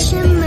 దేశం మనదే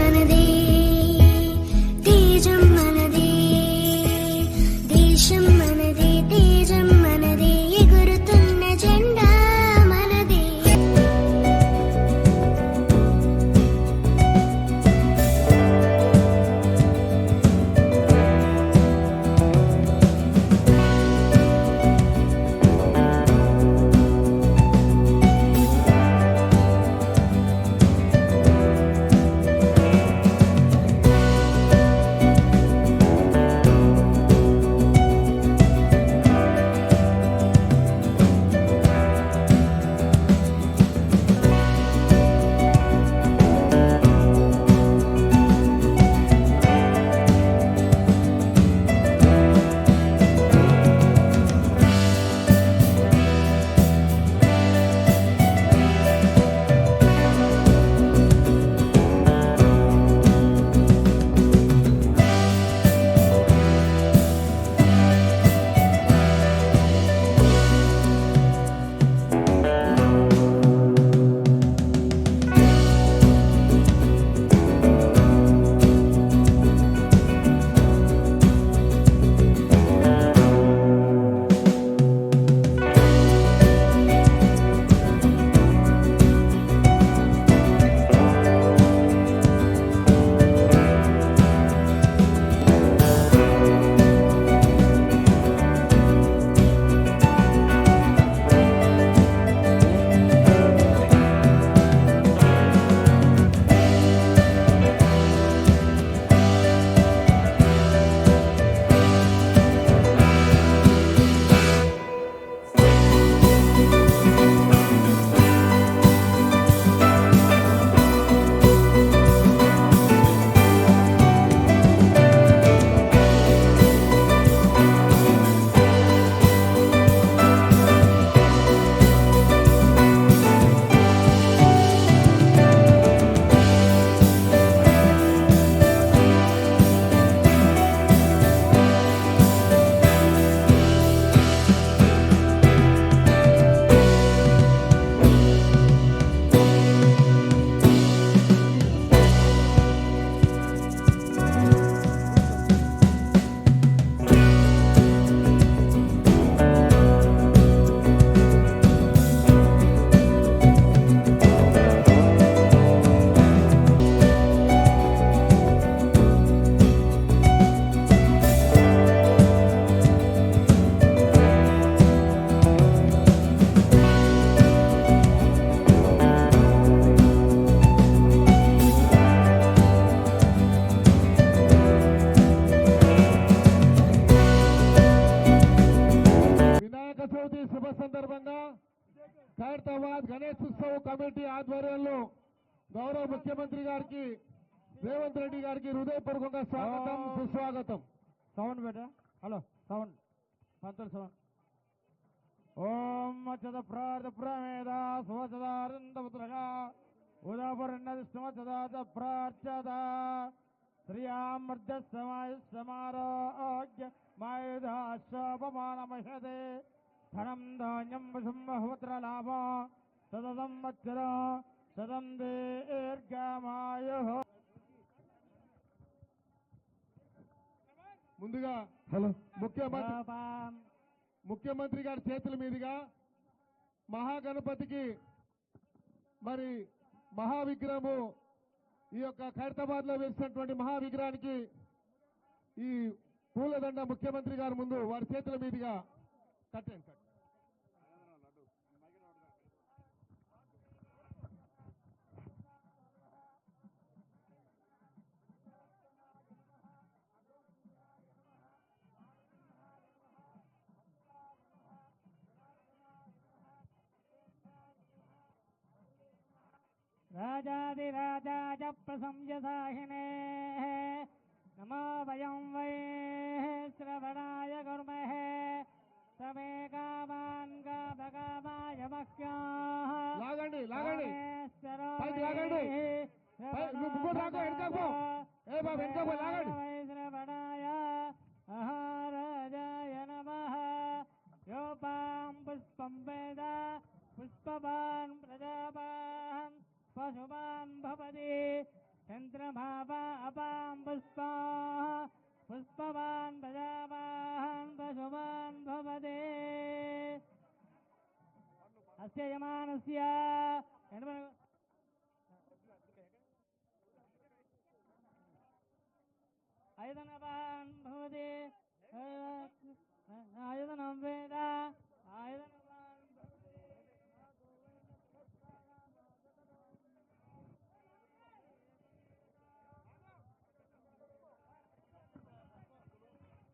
రేవంత్ రెడ్డి గారికి హృదయపూర్వకంగా స్వాగతం సుస్వాగతం. సౌండ్ బేటా హలో సౌండ్. పంతులు సౌండ్. ఓం మచ్చద ప్రార్థ ప్రమేద సువచదారందపుత్రగా ఉదాపరణది సుమచదాత ప్రార్చద శ్రియామర్ధ సమాయ సమారోగ్య మాయుధాశోపమానమహదే ధనం ధాన్యం వశం బహుత్ర లాభ. సదం వత్సర సదం దీర్ఘమాయు. ముందుగా హలో ముఖ్యమంత్రి ముఖ్యమంత్రి గారి చేతుల మీదుగా మహాగణపతికి మరి మహావిగ్రహము ఈ యొక్క ఖైరతాబాద్లో వేసినటువంటి మహావిగ్రహానికి ఈ పూలదండ ముఖ్యమంత్రి గారి ముందు వారి చేతుల మీదుగా కట్టండి కట్టండి. राजाधिराजाय प्रसंयसाहिने नमो वयं वै श्रवणाय कुर्महे समे कामान् कामकामाय मह्याः లాగండి లాగండి పైకి లాగండి. పై- నువ్వు ముగ్గురు లాగు, వెనకకు పో. ఏ బాబు, వెనకకు పో, లాగండి. శ్రవణాయ మహారాజాయ నమః యోపాం పుష్పం వేద పుష్పవాన్ ప్రజాపాన్ पशुवान् भवति। चन्द्रभावा अपां पुष्पाः। पुष्पवान् प्रजावान् पशुवान् भवते। अस्य यमानस्य आयतनवान् भवति। आयतनं वेद। आयतनं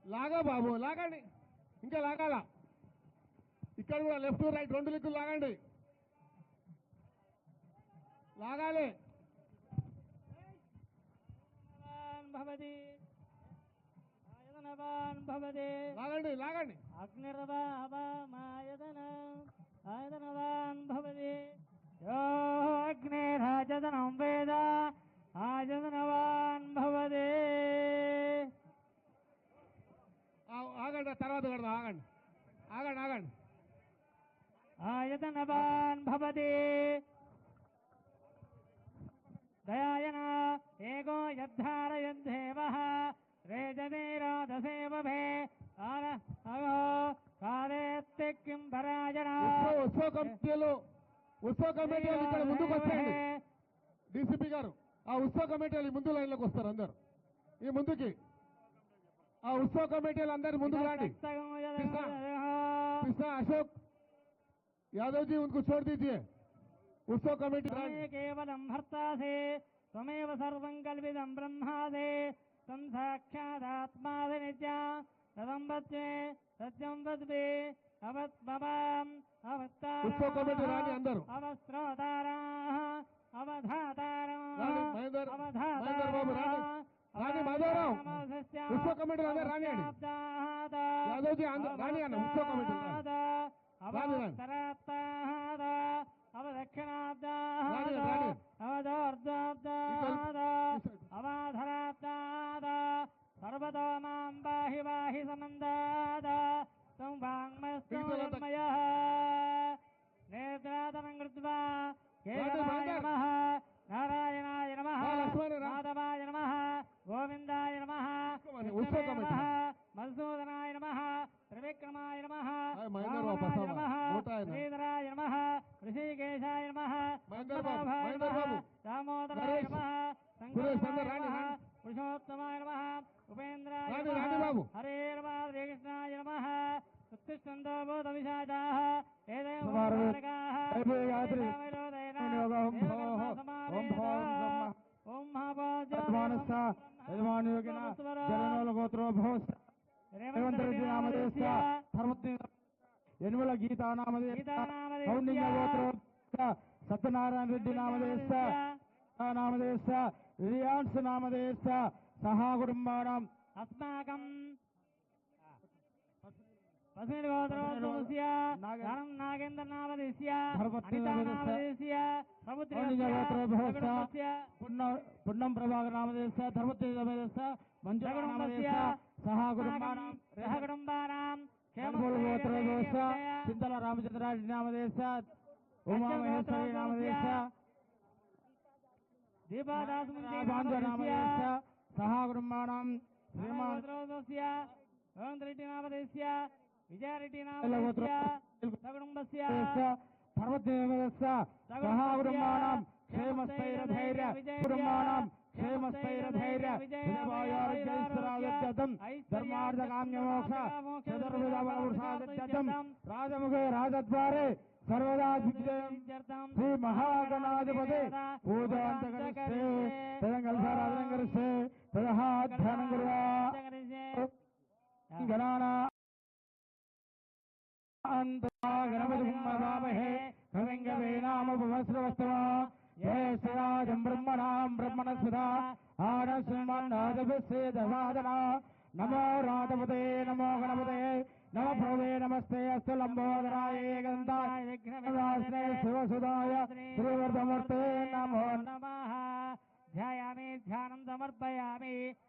లాగా బాబు లాగండి. ఇంకా లాగాల. ఇక్కడ కూడా లెఫ్ట్ రైట్ రెండు లిక్కులు లాగండి. లాగాలి. లాగండి లాగండి. అగ్నిరవా భవతి. యో అగ్నిరాజదనం వేద. ఆజదనవా ఉత్సవ ఉత్సవ కమిటీలు ఉత్సవ కమిటీలు ఇక్కడ ముందుకు వచ్చేయండి డీసీపీ గారు ఆ ఉత్సవ కమిటీలు ఈ ముందు లైన్లోకి వస్తారు అందరు ఈ ముందుకి ఆ ఉత్సవ కమిటీలు అందరు ముందుకు రండి కృష్ణ అశోక్ यादव जी उनको छोड़ दीजिए उत्सव कमेटी त्वमे केवलं भर्तासे त्वमेव सर्वं कल्पितं ब्रह्मादे तं साक्षादात्मादि नित्या तदं वच्मे सत्यं वद्मे సత్యం వద్వే అవత్మవాం అవతారాణి అందరూ. అవస్త్రోతారా అవధాతారా అవధాతారా రాణి మాధవరావు ఉత్సవ కమిటీ जी अंदर- रानी आना, उत्सव कमिटी रानी. रानी, रानी. अवतराप्ताः अवदक्षिणाब्दाः रानी, रानी. अवदोर्ध्वाब्दाः इस- अवाधराब्दाः सर्वतो मां पाहि पाहि समन्दाद तं वाङ्मस्तु इस- निर्मयः नेत्रादनं कृत्वा केशवाय रानी, नमः नारायणाय नमः हाँ, लक्ष्मण राम। माधवाय नमः गोविन्दाय नमः उत्सव कमिटी. कृष्णवे नमः मधुसूदनाय नमः त्रिविक्रमाय नमः हाय, महेंद्र बाबा, रामाय साहब, नमः मोठा आहे ना. श्रीधराय नमः ऋषिकेशाय नमः महेंद्र యజమానస్థ యజమానయోగిన జగనోల గోత్రో భవస్ రేవంత్ రెడ్డి నామదేశ ధర్మత్ని యనుమల గీతా నామదేశ. కౌండిన్య గోత్రో సత్యనారాయణ రెడ్డి నామదేశ నామదేశ రియాన్స్ నామదేశ సహా కుటుంబానం అస్మాకం పసిడి గోత్రోద్భవస్య నాగ- ధనం నాగేంద్ర నామదేశ్య ధర్మపత్ని అనితా నామదేశ్య. నామదేశ్య కౌండిన్య గోత్రోద్భవస్య సముద్రస్య పున్న పున్నం ప్రభాకర్ నామదేశ ధర్మత్ని నామదేశ మంజుల నామదేశ సహా కుటుంబానం సహకుటుంబానాం కనుమూల గోత్రోద్భవస్య చింతల దీపాదాసు బాంధ నామదేశ సహా కుటుంబానం ధర్మార్థ కామ్యమోక్ష రాజముఖే రాజద్వారే సర్వదా శ్రీ మహాగణాధిపతి పూజాంతకరిస్తే తదం కలసారాధనం కరిస్తే తదహాధ్యానం కుర్వా గణానా అంతమా గణపతి మహామహే కవింగవే నామ భవస్రవస్తమా జయ శ్రీరాజం బ్రహ్మణాం బ్రహ్మణస్పదా ఆనశ్రమన్నాదభిస్తే దశాదన నమో రాధపతే నమో గణపతే నమ ప్రభే నమస్తే అస్తు లంబోదరాయ గంధాయ రాశ్రే శివసుదాయ శ్రీవర్ధమూర్తే నమో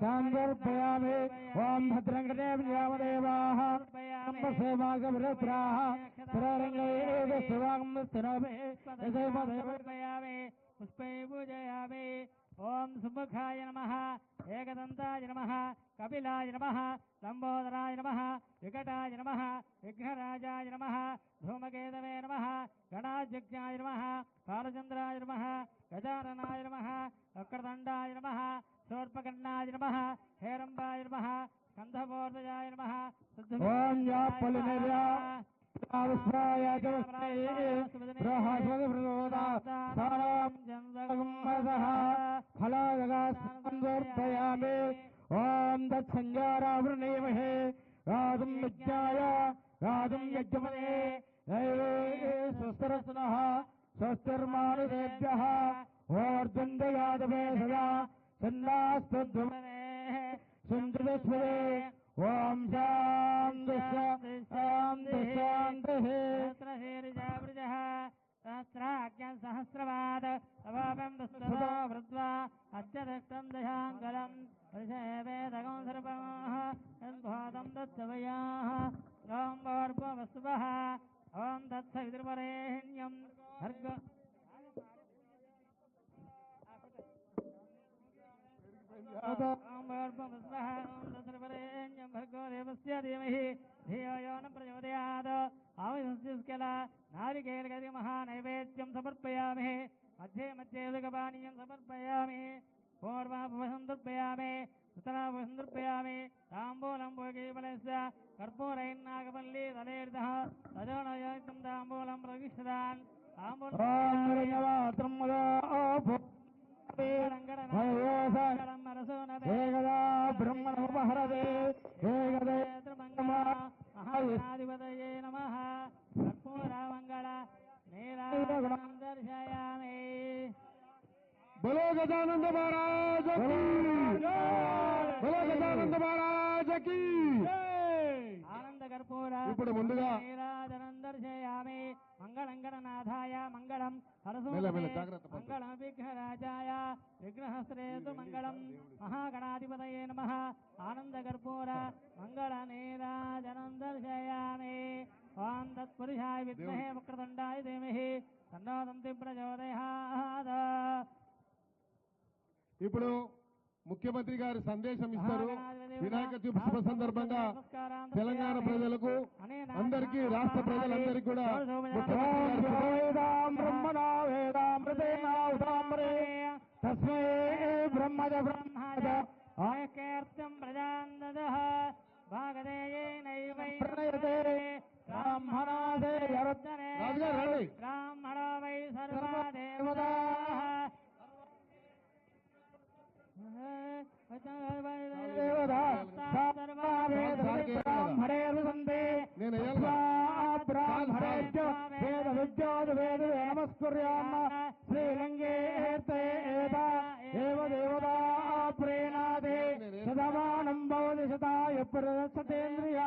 సందర్పయామి ఓం భద్రం కృతే యామదేవాః సేవాగమృత్రాः స్థిరరంగైరేవ శివాగం స్థిరమే యశైపదేవ సమర్పయామి పుష్పై పూజయామి ఓం సుముఖాయ నమ ఏకదంతాయ నమ కపిలాయ నమ లంబోదరాయ నమ వికటాయ నమ విఘ్నరాజాయ నమ ధూమకేతవే నమ గణాధ్యక్షాయ నమ బాలచంద్రాయ నమ గజాననాయ నమ వక్రదండాయ నమ శూర్పకర్ణాయ నమ హేరంబాయ నమ స్కంధపోర్దయాయ నమ ఓం యా పలినిర్యా విశ్వాయ చ ఫలాదగాస్పయామి ఓం దత్సంజారావృణీమహే రాజం యజ్ఞాయ రాజం యజ్ఞమనే దైవే స్వస్తరస్న స్వస్తిర్మానుదేభ్య ఓర్జందయాదవే సదా సన్నాస్తద్వమనే సుందరస్వరే ఓం శాంతి శాంతి శాంతి సహస్రాజ్ఞం సహస్రవాద సవాపం దుస్తదో వృద్వా అత్యదష్టం దశాంగలం పరిషేవేదగం సర్వమః యద్భూతం దత్తవయాః ఓం భోర్భువస్సువః ఓం దత్సవితుర్వరేణ్యం భర్గ దేవస్య ధీమహి ధియో యో న ప్రచోదయాత్ ఆవిస్కల నారికేలగది మహానైవేద్యం సమర్పయామి మధ్యే మధ్యే ఉదకపానీయం సమర్పయామి పూర్వాభువసం దర్పయామి ఉత్తరాభువసం దర్పయామి తాంబూలం భోగీబలస్య కర్పూరైర్నాగపల్లి తలేర్దః తదోనయోక్తం తాంబూలం ప్రవిశదాన్ రంగవాత్రం ఏకదా బ్రహ్మణోపహరదే ఏకదే మహాధిపతయే నమ. కర్పూరమంగళ నీరాజనం దర్శయామి. బలో గజానంద మహారాజ్ బలో గజానంద మహారాజ్కి. ఆనంద కర్పూర ఇప్పుడు ముందుగా దర్శయామి మంగళం గణనాథాయ మంగళం. మంగళం విఘ్నరాజాయ విఘ్నహస్త్రేతు మంగళం. మహాగణాధిపతయే నమ. దర్శయామి ఓం తత్పురుషాయ విద్మహే వక్రదండాయ ధీమహి. ప్రచోదయాత్. ఇప్పుడు ముఖ్యమంత్రి గారి సందేశం ఇస్తారు. వినాయక చవితి శుభ సందర్భంగా తెలంగాణ ప్రజలకు అందరికీ రాష్ట్ర ప్రజలందరికీ కూడా తస్మై బ్రహ్మజ బ్రహ్మజ ప్రజాందదః ప్రణయతే బ్రాహ్మణాదే. బ్రాహ్మణో వై దేవతాః దేవదా దేవతా ప్రేణాదే శతమానం భవతి శతాయ ప్రదశతేంద్రియ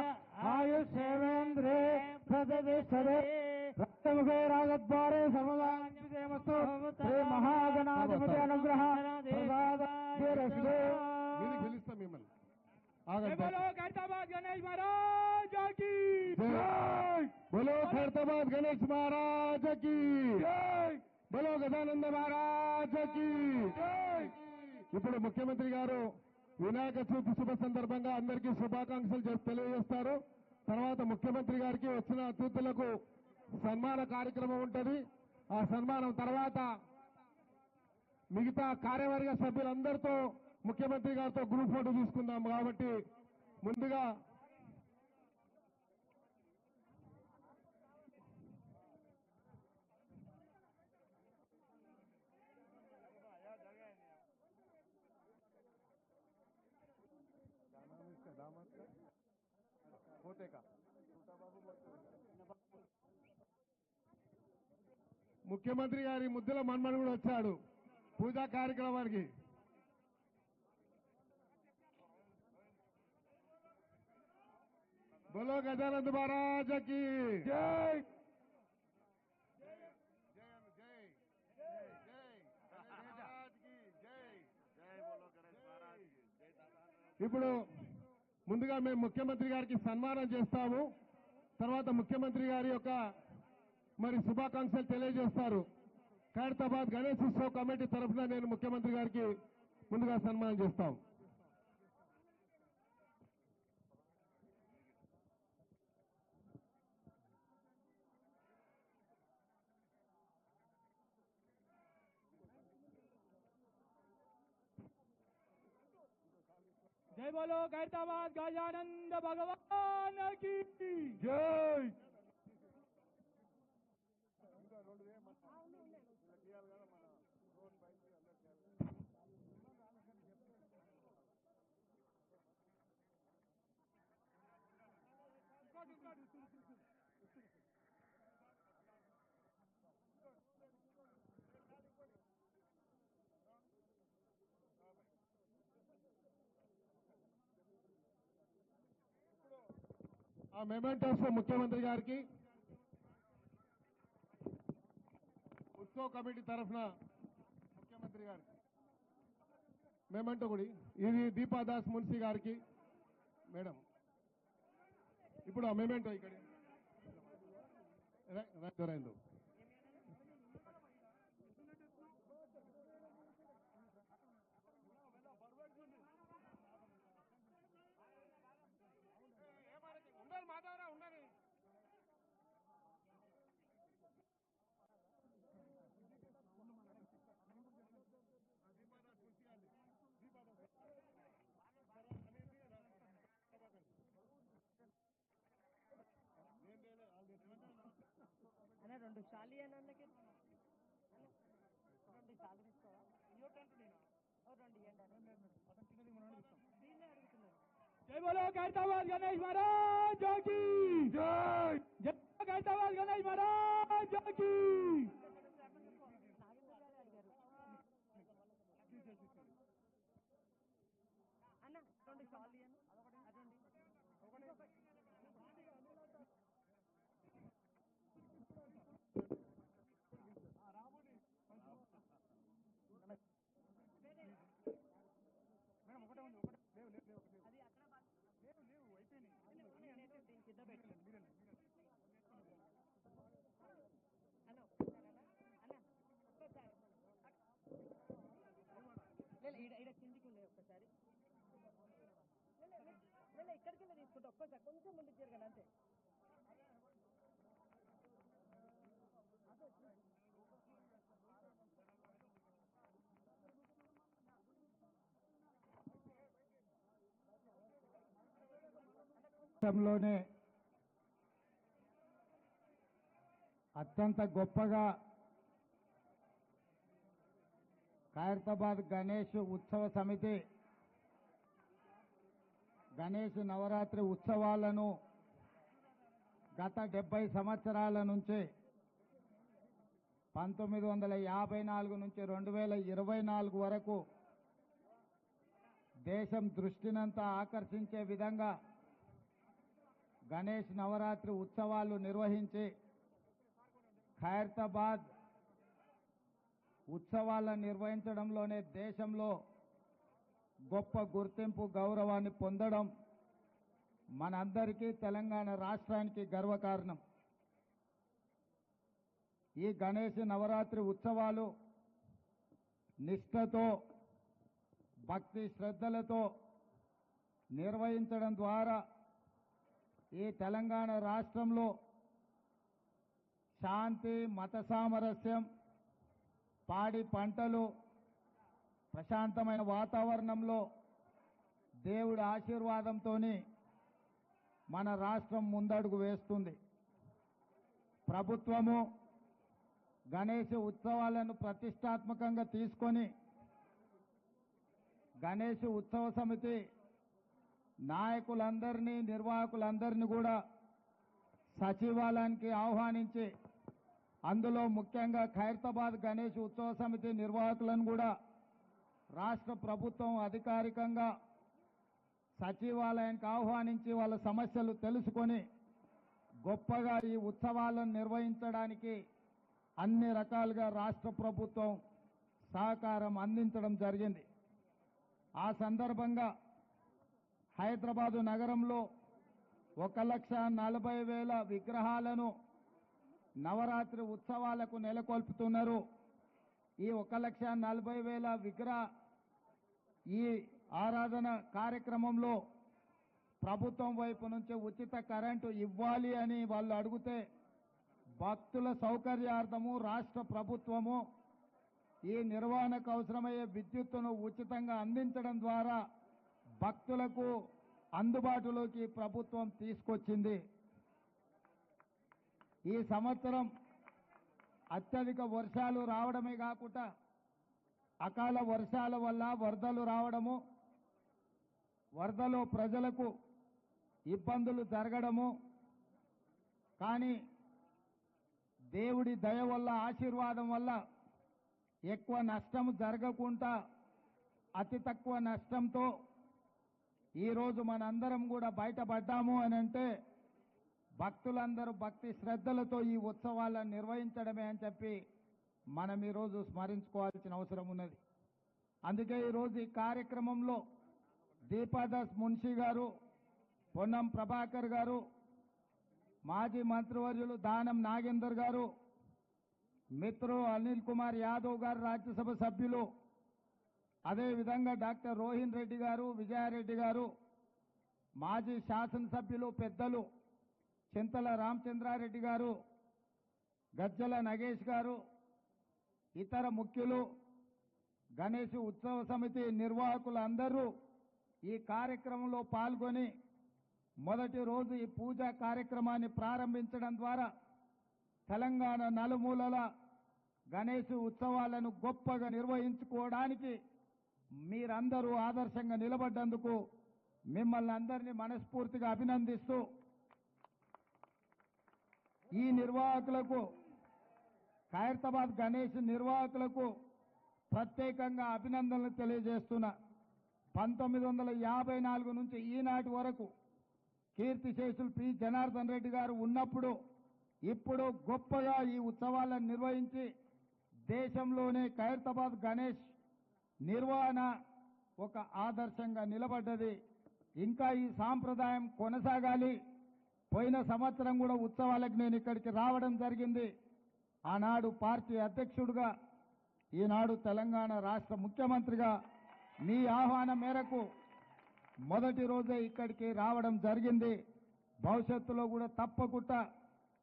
ఆయుష్యేవేంద్రే ప్రతిష్టదే రక్తముఖే రాగద్వారే సమదామస్తు శ్రీ మహాగణాధిపతి అనుగ్రహ ప్రసాద గణేష్ మహారాజ్కి బలో గజానంద మహారాజ్కి ఇప్పుడు ముఖ్యమంత్రి గారు వినాయక చవితి శుభ సందర్భంగా అందరికీ శుభాకాంక్షలు తెలియజేస్తారు. తర్వాత ముఖ్యమంత్రి గారికి వచ్చిన అతిథులకు సన్మాన కార్యక్రమం ఉంటది. ఆ సన్మానం తర్వాత మిగతా కార్యవర్గ సభ్యులందరితో ముఖ్యమంత్రి గారితో గ్రూప్ ఫోటో తీసుకుందాం కాబట్టి ముందుగా ముఖ్యమంత్రి గారి ముద్దుల మన్మడు కూడా వచ్చాడు. పూజా కార్యక్రమానికి. బోలో గజానంద్ మహారాజ్కి జై ఇప్పుడు ముందుగా మేము ముఖ్యమంత్రి గారికి సన్మానం చేస్తాము. తర్వాత ముఖ్యమంత్రి గారి యొక్క మరి శుభాకాంక్షలు తెలియజేస్తారు. ఖైరతాబాద్ గణేష్ ఉత్సవ్ కమిటీ తరఫున నేను ముఖ్యమంత్రి గారికి ముందుగా సన్మానం చేస్తాము జై బోలో ఖైరతాబాద్ గజానంద భగవాన్కి జై ఆ మెమెంటోస్ ముఖ్యమంత్రి గారికి ఉత్సవ కమిటీ తరఫున ముఖ్యమంత్రి గారికి మేమంటూ గుడి ఇది దీపాదాస్ మున్సీ గారికి మేడం ఇప్పుడు ఆ మెమెంటో ఇక్కడ రైతు రైతు అన్న రెండు షాలి అని అన్నకి రెండు షాలు తీసుకోవా ఓ రెండు ఇవ్వండి అన్న దీన్నే అడుగుతున్నాను జై బోలో ఖైరతాబాద్ గణేష్ మహారాజ్కి జై జై బోలో ఖైరతాబాద్ గణేష్ మహారాజ్కి నాగేంద్ర గారు అడిగారు అన్న రెండు షాల్ ఇవ్వను అదండి అది అక్కడ బాగా- నేనైతే దీని కింద పెట్టాను అన్న ఒక్కసారి అన్న అన్న ఒక్కసారి లేదు ఈడ ఈడ కిందికి ఉండే ఒక్కసారి లే, లే, లే, లే, వెళ్ళి తీసుకుంటా ఒక్కసారి కొంచెం ముందుకు జరగండి అంతే. లోనే అత్యంత గొప్పగా ఖైరతాబాద్ గణేష్ ఉత్సవ సమితి గణేష్ నవరాత్రి ఉత్సవాలను గత డెబ్బై సంవత్సరాల నుంచి పంతొమ్మిది వందల యాభై నాలుగు నుంచి రెండు వేల ఇరవై నాలుగు వరకు దేశం దృష్టినంతా ఆకర్షించే విధంగా గణేష్ నవరాత్రి ఉత్సవాలు నిర్వహించి ఖైరతాబాద్ ఉత్సవాలను నిర్వహించడంలోనే దేశంలో గొప్ప గుర్తింపు గౌరవాన్ని పొందడం మనందరికీ తెలంగాణ రాష్ట్రానికి గర్వకారణం. ఈ గణేష్ నవరాత్రి ఉత్సవాలు నిష్ఠతో భక్తి శ్రద్ధలతో నిర్వహించడం ద్వారా ఈ తెలంగాణ రాష్ట్రంలో శాంతి మత సామరస్యం పాడి పంటలు ప్రశాంతమైన వాతావరణంలో దేవుడి ఆశీర్వాదంతో మన రాష్ట్రం ముందడుగు వేస్తుంది. ప్రభుత్వము గణేష్ ఉత్సవాలను ప్రతిష్టాత్మకంగా తీసుకొని గణేష్ ఉత్సవ సమితి నాయకులందరినీ నిర్వాహకులందరినీ కూడా సచివాలయానికి ఆహ్వానించి అందులో ముఖ్యంగా ఖైరతాబాద్ గణేష్ ఉత్సవ సమితి నిర్వాహకులను కూడా రాష్ట్ర ప్రభుత్వం అధికారికంగా సచివాలయానికి ఆహ్వానించి వాళ్ళ సమస్యలు తెలుసుకొని గొప్పగా ఈ ఉత్సవాలను నిర్వహించడానికి అన్ని రకాలుగా రాష్ట్ర ప్రభుత్వం సహకారం అందించడం జరిగింది. ఆ సందర్భంగా హైదరాబాదు నగరంలో ఒక లక్ష నలభై వేల విగ్రహాలను నవరాత్రి ఉత్సవాలకు నెలకొల్పుతున్నారు. ఈ ఒక లక్ష నలభై వేల విగ్రహ ఈ ఆరాధన కార్యక్రమంలో ప్రభుత్వం వైపు నుంచి ఉచిత కరెంటు ఇవ్వాలి అని వాళ్ళు అడిగితే భక్తుల సౌకర్యార్థము రాష్ట్ర ప్రభుత్వము ఈ నిర్వహణకు అవసరమయ్యే విద్యుత్తును ఉచితంగా అందించడం ద్వారా భక్తులకు అందుబాటులోకి ప్రభుత్వం తీసుకొచ్చింది. ఈ సంవత్సరం అత్యధిక వర్షాలు రావడమే కాకుండా అకాల వర్షాల వల్ల వరదలు రావడము వరదలో ప్రజలకు ఇబ్బందులు జరగడము కానీ దేవుడి దయ వల్ల ఆశీర్వాదం వల్ల ఎక్కువ నష్టం జరగకుండా అతి తక్కువ నష్టంతో ఈరోజు మనందరం కూడా బయటపడ్డాము అని అంటే భక్తులందరూ భక్తి శ్రద్ధలతో ఈ ఉత్సవాలను నిర్వహించడమే అని చెప్పి మనం ఈరోజు స్మరించుకోవాల్సిన అవసరం ఉన్నది. అందుకే ఈరోజు ఈ కార్యక్రమంలో దీపాదాస్ మున్షి గారు పొన్నం ప్రభాకర్ గారు మాజీ మంత్రివర్యులు దానం నాగేందర్ గారు మిత్రు అనిల్ కుమార్ యాదవ్ గారు రాజ్యసభ సభ్యులు అదేవిధంగా డాక్టర్ రోహిన్ రెడ్డి గారు విజయారెడ్డి గారు మాజీ శాసనసభ్యులు పెద్దలు చింతల రామచంద్రారెడ్డి గారు గజ్జల నగేష్ గారు ఇతర ముఖ్యులు గణేష్ ఉత్సవ సమితి నిర్వాహకులందరూ ఈ కార్యక్రమంలో పాల్గొని మొదటి రోజు ఈ పూజా కార్యక్రమాన్ని ప్రారంభించడం ద్వారా తెలంగాణ నలుమూలల గణేష్ ఉత్సవాలను గొప్పగా నిర్వహించుకోవడానికి మీరందరూ ఆదర్శంగా నిలబడ్డందుకు మిమ్మల్ని అందరినీ మనస్ఫూర్తిగా అభినందిస్తూ ఈ నిర్వాహకులకు ఖైరతాబాద్ గణేష్ నిర్వాహకులకు ప్రత్యేకంగా అభినందనలు తెలియజేస్తున్నా. పంతొమ్మిది వందల యాభై నాలుగు నుంచి ఈనాటి వరకు కీర్తిశేషులు పి. జనార్దన్ రెడ్డి గారు ఉన్నప్పుడు ఇప్పుడు గొప్పగా ఈ ఉత్సవాలను నిర్వహించి దేశంలోనే ఖైరతాబాద్ గణేష్ నిర్వహణ ఒక ఆదర్శంగా నిలబడ్డది. ఇంకా ఈ సాంప్రదాయం కొనసాగాలి. పోయిన సంవత్సరం కూడా ఉత్సవాలకు నేను ఇక్కడికి రావడం జరిగింది. ఆనాడు పార్టీ అధ్యక్షుడిగా ఈనాడు తెలంగాణ రాష్ట్ర ముఖ్యమంత్రిగా మీ ఆహ్వానం మేరకు మొదటి రోజే ఇక్కడికి రావడం జరిగింది. భవిష్యత్తులో కూడా తప్పకుండా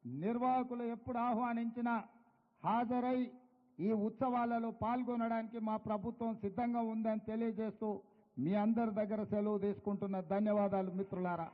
నిర్వాహకులు ఎప్పుడు ఆహ్వానించినా హాజరై ఈ ఉత్సవాలలో పాల్గొనడానికి మా ప్రభుత్వం సిద్ధంగా ఉందని తెలియజేస్తూ మీ అందరి దగ్గర సెలవు తీసుకుంటున్న ధన్యవాదాలు మిత్రులారా.